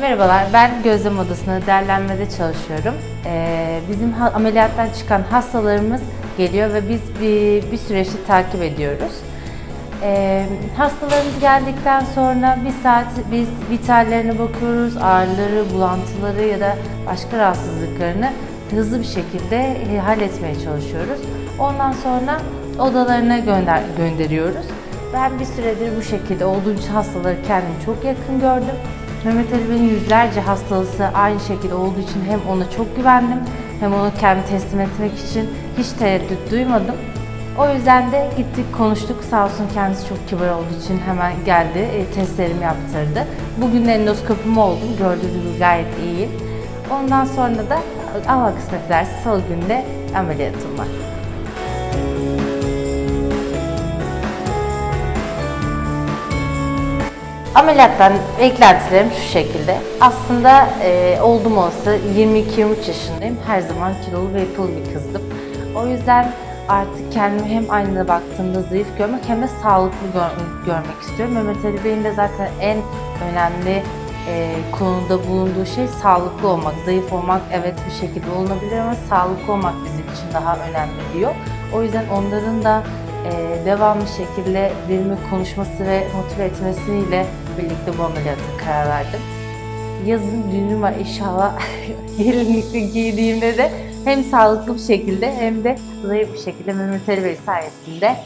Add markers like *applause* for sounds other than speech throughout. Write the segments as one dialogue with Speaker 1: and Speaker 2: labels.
Speaker 1: Merhabalar, ben gözlem odasında derlenmede çalışıyorum. Ee, bizim ameliyattan çıkan hastalarımız geliyor ve biz bir, bir süreçte takip ediyoruz. Ee, hastalarımız geldikten sonra bir saat biz vitallerine bakıyoruz, ağrıları, bulantıları ya da başka rahatsızlıklarını hızlı bir şekilde e, halletmeye çalışıyoruz. Ondan sonra odalarına gönder gönderiyoruz. Ben bir süredir bu şekilde olduğunca hastaları kendim çok yakın gördüm. Mehmet Ali Bey'in yüzlerce hastası aynı şekilde olduğu için hem ona çok güvendim hem onu kendimi teslim etmek için hiç tereddüt duymadım. O yüzden de gittik konuştuk. Sağ olsun kendisi çok kibar olduğu için hemen geldi. E, testlerimi yaptırdı. Bugün endoskopum oldum. Gördüğünüz gibi gayet iyiyim. Ondan sonra da Allah kısmet ederse salı günü de ameliyatım var. Ameliyattan beklentilerim şu şekilde. Aslında e, oldum olsa 22-23 yaşındayım. Her zaman kilolu ve yapılı bir kızdım. O yüzden artık kendimi hem aynada baktığımda zayıf görmek hem de sağlıklı gör- görmek istiyorum. Mehmet Ali Bey'in de zaten en önemli e, konuda bulunduğu şey sağlıklı olmak. Zayıf olmak evet bir şekilde olunabilir ama sağlıklı olmak bizim için daha önemli diyor. O yüzden onların da devamlı şekilde benimle konuşması ve motive etmesiyle birlikte bu ameliyata karar verdim. Yazın düğünüm var inşallah *laughs* gelinlikli giydiğimde de hem sağlıklı bir şekilde hem de zayıf bir şekilde Mehmet Ali Bey sayesinde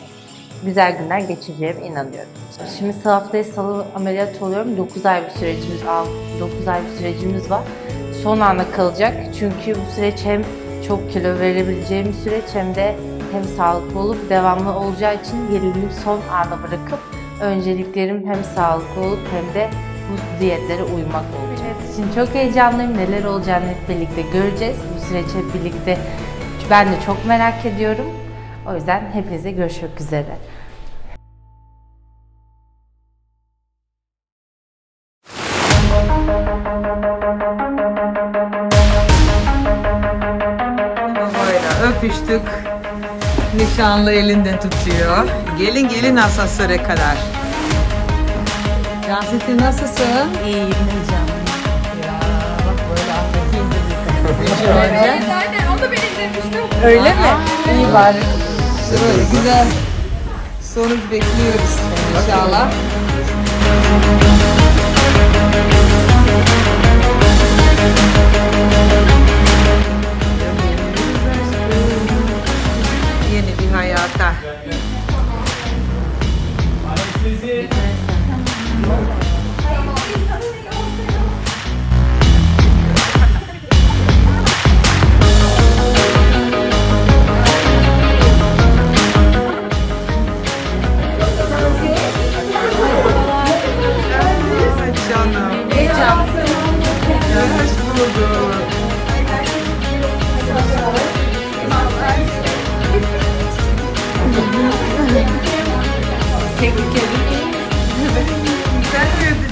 Speaker 1: güzel günler geçireceğime inanıyorum. Şimdi haftaya salı ameliyat oluyorum. 9 ay bir sürecimiz, 9 ay bir sürecimiz var. Son ana kalacak. Çünkü bu süreç hem çok kilo verebileceğim bir süreç hem de hem sağlıklı olup devamlı olacağı için gelinliğimi son ana bırakıp önceliklerim hem sağlıklı olup hem de bu diyetlere uymak olacak. Şimdi çok heyecanlıyım. Neler olacağını hep birlikte göreceğiz. Bu süreç hep birlikte ben de çok merak ediyorum. O yüzden hepinize görüşmek üzere.
Speaker 2: Öpüştük. Nişanlı elinde tutuyor. Gelin gelin asansöre kadar. Cansetin nasılsın?
Speaker 1: İyiyim heyecanlıyım.
Speaker 2: Ya bak böyle anlatayım
Speaker 3: Aynen o da beni izlemişti.
Speaker 2: Öyle mi?
Speaker 1: İyi bari.
Speaker 2: Böyle güzel sonuç bekliyoruz inşallah. Canım.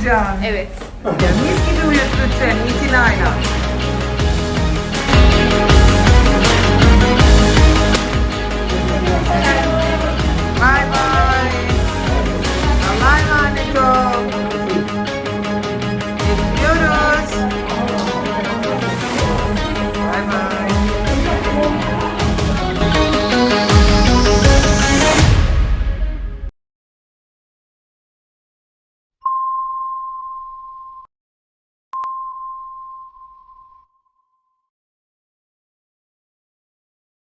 Speaker 2: Uyutacaksın?
Speaker 1: Evet.
Speaker 2: Mis gibi uyut lütfen itinayla.